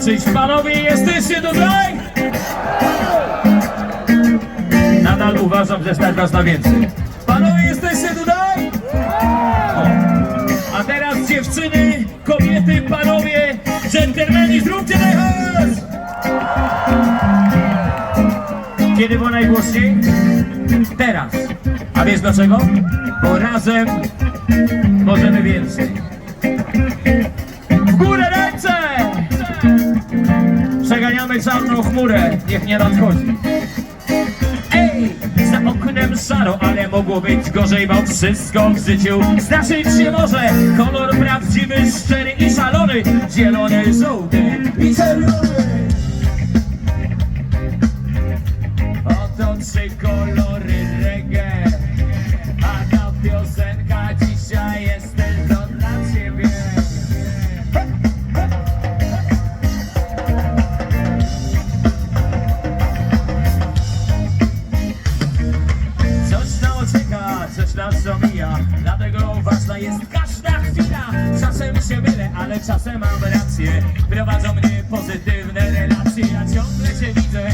zobaczyć. Panowie, jesteście tutaj? Nadal uważam, że stać was na więcej. Panowie, jesteście tutaj? O. A teraz dziewczyny, kobiety, panowie, dżentelmeni, zróbcie najhałas! Kiedy było najgłośniej? Teraz. A wiesz dlaczego? Bo razem możemy więcej. Przeganiamy czarną chmurę, niech nie nadchodzi. Ej, za oknem szaro, ale mogło być gorzej, bo wszystko w życiu zdarzyć się może. Kolor prawdziwy, szczery i szalony, zielony, żółty i czerwony. Oto trzy kolory nas Dlatego ważna jest każda chwila. Czasem się mylę, ale czasem mam rację. Prowadzą mnie pozytywne relacje. Ja ciągle cię widzę,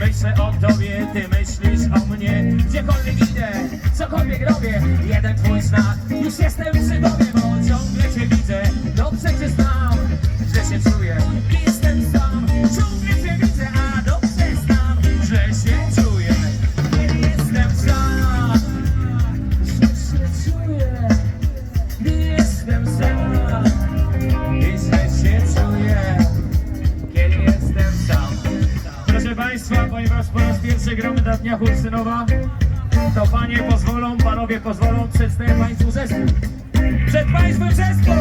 myślę o tobie, ty myślisz o mnie. Gdziekolwiek idę, cokolwiek robię Jeden twój znak, już jestem przy tobie Bo ciągle cię widzę, dobrze cię znam Źle się czuję, i jestem sam Ciągle cię widzę, a dobrze znam Źle się czuję, kiedy jestem sam Źle się czuję, gdy jestem sam Państwa, ponieważ po raz pierwszy gramy na dniach Ursynowa, to Panie pozwolą, Panowie pozwolą, przedstawię Państwu zespół. Przed Państwem zespół!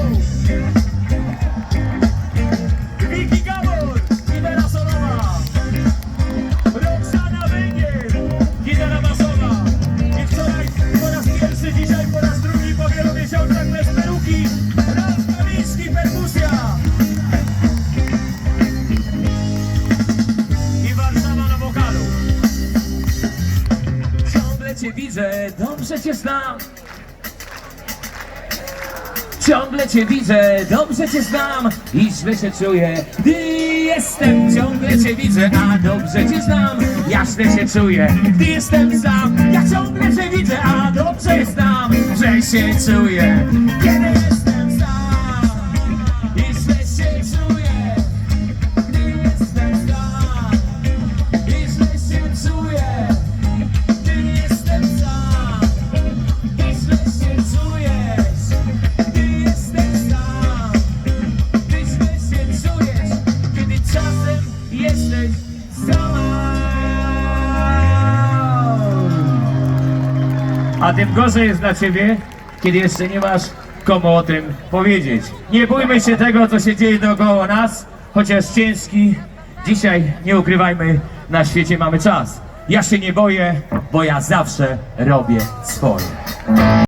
Cię widzę, dobrze cię znam. Ciągle cię widzę, dobrze cię znam i źle się czuję, gdy jestem. Ciągle cię widzę, a dobrze cię znam. Ja źle się czuję, gdy jestem sam. Ja ciągle cię widzę, a dobrze znam, że się czuję, A tym gorzej jest dla ciebie, kiedy jeszcze nie masz komu o tym powiedzieć. Nie bójmy się tego, co się dzieje dookoła nas, chociaż ciężki. Dzisiaj, nie ukrywajmy, na świecie mamy czas. Ja się nie boję, bo ja zawsze robię swoje.